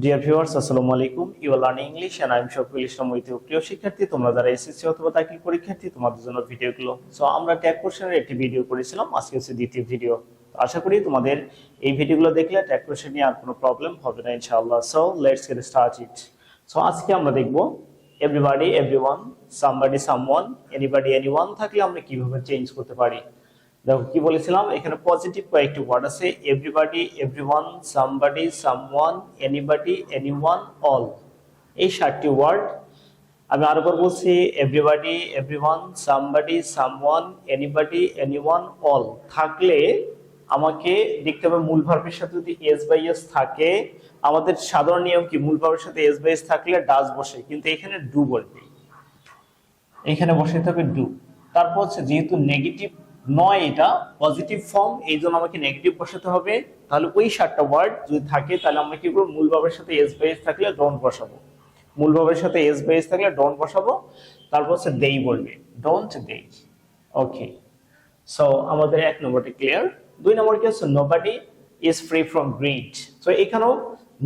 Deer viewers আসসালামু আলাইকুম। You are learning English and I am Shafiul Islam Maitri প্রিয় শিক্ষার্থী, তোমরা যারা এসএসসি অথবা দাখিল পরীক্ষার্থী, তোমাদের জন্য ভিডিওগুলো সো আমরা ট্যাগ কোশ্চেনের একটি ভিডিও করেছিলাম, আজকে হচ্ছে দ্বিতীয় ভিডিও আশা করি তোমাদের এই ভিডিওগুলো দেখলে ট্যাগ কোশ্চেন নিয়ে আর কোনো প্রবলেম হবে না, ইনশাআল্লাহ। So let's get start it so আজকে আমরা দেখব everybody everyone somebody someone anybody anyone থাকলে আমরা কীভাবে চেঞ্জ করতে পারি। দেখো, কি বলেছিলাম? এখানে পজিটিভ কয়েকটি ওয়ার্ড আছে। Everybody everyone somebody someone anybody anyone all এই সাতটি ওয়ার্ড আমি আরেকবার বলছি everybody everyone somebody someone anybody anyone all থাকলে আমাকে দেখতে হবে মূল ভার্বের সাথে যদি এস বাই এস থাকে, আমাদের সাধারণ নিয়ম কি? মূল ভার্বের সাথে এস বাই এস থাকলে ডাজ বসে, কিন্তু এখানে ডু বলবে এখানে বসাইতে হবে ডু তারপর হচ্ছে, যেহেতু নেগেটিভ নয় এটা পজিটিভ ফর্ম এই জন্য আমাকে নেগেটিভ বসাতে হবে। তাহলে ওই সাতটা ওয়ার্ড যদি থাকে, তাহলে আমরা কি করব? মূল ভাবের সাথে এস বেস থাকলে ডোন্ট বসাবো। মূল ভাবের সাথে এস বেস থাকলে ডোন্ট বসাবো। তারপর হচ্ছে দেই বলবে। ডোন্ট দেই ওকে সো আমাদের এক নম্বরটি ক্লিয়ার দুই নম্বর কি হচ্ছে? Nobody is free from greed তো এখানেও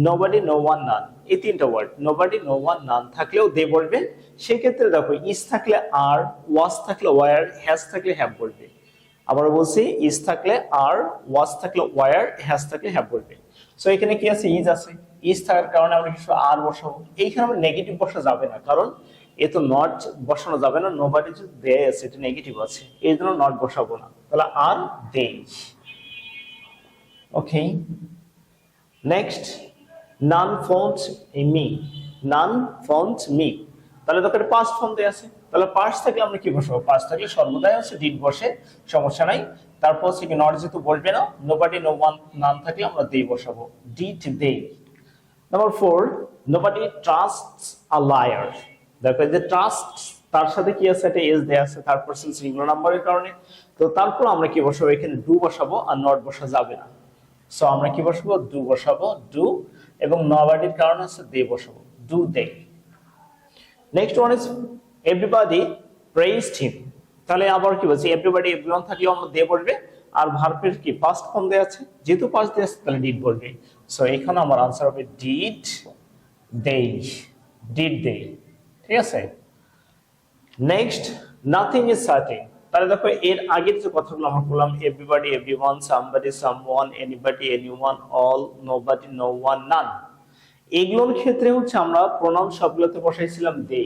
নোবাডি নো ওয়ান নান এই তিনটা word nobody no one none থাকলেও দে বলবে। সেক্ষেত্রে দেখো ইজ থাকলে আর ওয়াজ থাকলে ওয়ার হ্যাজ থাকলে হ্যাভ বলবে। আবার বলছি ইজ থাকলে আর ওয়াজ থাকলে ওয়ার হ্যাজ থাকলে হ্যাভ বলবে। সো এখানে কি আছে? ইজ আছে। ইজ থাকার কারণে আমরা কিছু আর বসাবো। এইখানে আমরা নেগেটিভ বসা যাবে না, কারণ এ তো নট বসানো যাবে না নোবাডি দে আছে এটা নেগেটিভ আছে। এই জন্য নট বসাবো না। তাহলে are they okay next none phones me none phones me তাহলে তোকে পাস্ট ফর্ম দেয়া আছে। তাহলে পাস্ট থাকলে আমরা কি বসাবো? পাস্ট থাকলে সর্বদাই হচ্ছে ডিড বসে, সমস্যা নাই। তারপর হচ্ছে নট যেহেতু বলবে না নোবাডি নো ওয়ান নান থাকলে আমরা দেই বসাবো। Did they number four nobody trust a liar দেখো যে ট্রাস্ট তার সাথে কি আছে? একটা এস দেয়া আছে, তারপর সিঙ্গুলার নাম্বারের কারণে। তো তারপর আমরা কি বসাবো? এখানে ডু বসাবো আর নট বসা যাবে না। সো আমরা কি বসাবো? ডু বসাবো ডু এবং নবাডির কারণে হচ্ছে দে বসাবো। Do they next one is everybody praised him তাহলে আবার কি বলছি? এভরিবাডি এভরিওয়ান থাকলেও আমরা দে বলবে আর ভার্বের কি পাস্ট ফর্ম দেওয়া আছে? যেহেতু পাস্ট দেওয়া আছে, তাহলে ডিড বলবে সো এখানে আমার আনসার হবে ডিড দে ডিড দে ঠিক আছে? নেক্সট নাথিং ইজ সার্টেন তাহলে দেখো, এর আগের যে কথাগুলো আমরা বললাম everybody everyone somebody someone anybody anyone all nobody no one none এগুলোর ক্ষেত্রে হচ্ছে আমরা প্রনাউন সবগুলোতে বসাইছিলাম দে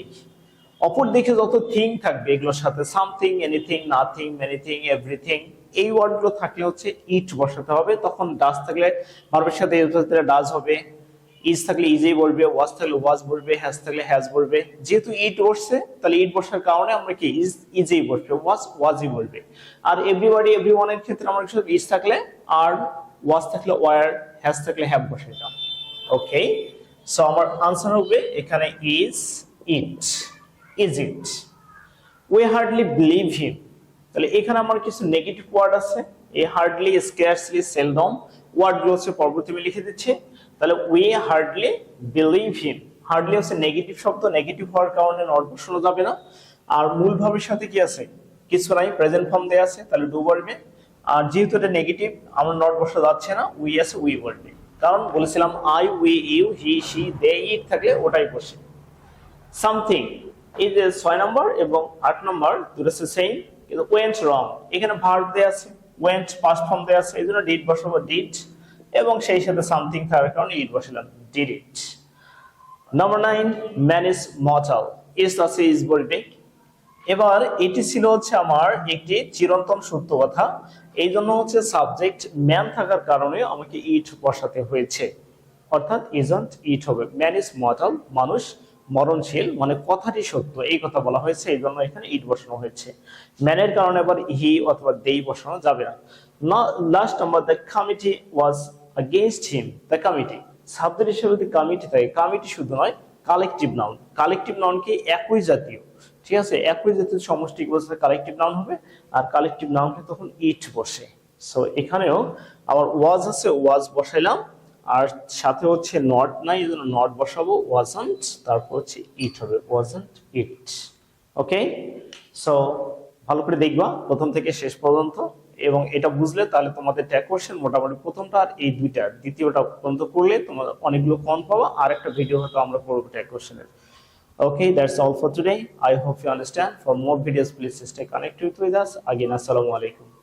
অপর দিকে যত থিং থাকবে, এগুলোর সাথে something anything nothing anything everything এই ওয়ার্ডগুলো থাকলে হচ্ছে ইট বসাতে হবে। তখন ডাস থাকলে ভার্বের সাথে ডাজ হবে। ইজ থাকলে ইজেই বলবে ওয়াজ থাকলে ওয়াজ বলবে হ্যাজ থাকলে হ্যাজ বলবে। যেহেতু ইট বসছে, তাহলে ইট বসার কারণে আমরা কি ইজ ইজেই বসবে ওয়াজ ওয়াজই বলবে। আর এভরিবডি এভরিওয়ানের ক্ষেত্রে আমরা শুধু ইজ থাকলে আর ওয়াজ থাকলে ওয়ার হ্যাজ থাকলে হ্যাভ বসাইতাম। ওকে সো আমার আনসার হবে এখানে is it is we hardly believe him তাহলে এখানে আমার কিছু নেগেটিভ ওয়ার্ড আছে। এ হার্ডলি স্কেয়ারসলি সেলডম ওয়ার্ডগুলো হচ্ছে পরবর্তী আমি লিখে দিচ্ছি। তাহলে we hardly believe him hardly হচ্ছে নেগেটিভ শব্দ নেগেটিভ হওয়ার কারণে নট বসানো যাবে না। আর মূল ভাবের সাথে কি আছে? কিছু নাই প্রেজেন্ট ফর্ম দেওয়া আছে, তাহলে ডু বলবে আর যেহেতু এটা নেগেটিভ আমরা নট বসা যাচ্ছে না উই আছে উই বলবে কারণ বলেছিলাম I we you he she they it থাকলে ওটাই বসে। সামথিং এই যে ছয় নম্বর এবং আট নম্বর দুটো সেম কিন্তু ওয়েন্ট রং এখানে ভার্ব দেওয়া আছে ওয়েন্ট পাস্ট ফর্ম দেওয়া আছে এই জন্য ডিড বসাবো ডিড এবং সেই সাথে সামথিং থাকার কারণে ইট বসালাম did it number nine man is mortal is আছে ইজ বলবে এবার এটি ছিল হচ্ছে আমার একটি চিরন্তন সত্য কথা। এই জন্য হচ্ছে সাবজেক্ট ম্যান থাকার কারণে আমাকে ইট বসাতে হয়েছে। অর্থাৎ ইজন্ট ইট হবে। ম্যান ইজ মর্টাল মানুষ মরণশীল মানে কথাটি সত্য। এই কথা বলা হয়েছে, এই জন্য এখানে ইট বসানো হয়েছে। ম্যানের কারণে আবার হি অথবা দেই বসানো যাবে না। Last number the committee was against him the committee subject হিসেবে যদি কমিটি থাকে কমিটি শুধু নয় কালেকটিভ নাউন কালেকটিভ নাউন কি একই জাতীয়। ঠিক আছে? একই জাতীয় সমষ্টি বলতে কালেকটিভ নাউন হবে, আর কালেকটিভ নাউনকে তখন ইট বসে। সো এখানেও আবার ওয়াজ আছে ওয়াজ বসাইলাম। আর সাথে হচ্ছে নট নাই এই জন্য নট বসাবো ওয়াজন্ট তারপর হচ্ছে ইট হবে ওয়াজন্ট ইট ওকে সো ভালো করে দেখবা প্রথম থেকে শেষ পর্যন্ত এবং এটা বুঝলে তাহলে তোমাদের ট্যাগ কোশ্চেন মোটামুটি প্রথমটা আর এই দুইটা দ্বিতীয়টা পর্যন্ত করলে তোমার অনেকগুলো কম পাবা আর একটা ভিডিও হয়তো আমরা করব ট্যাগ কোশ্চেনের Okay, that's all for today. I hope you understand. For more videos, please stay connected with us. Again, Assalamu alaikum.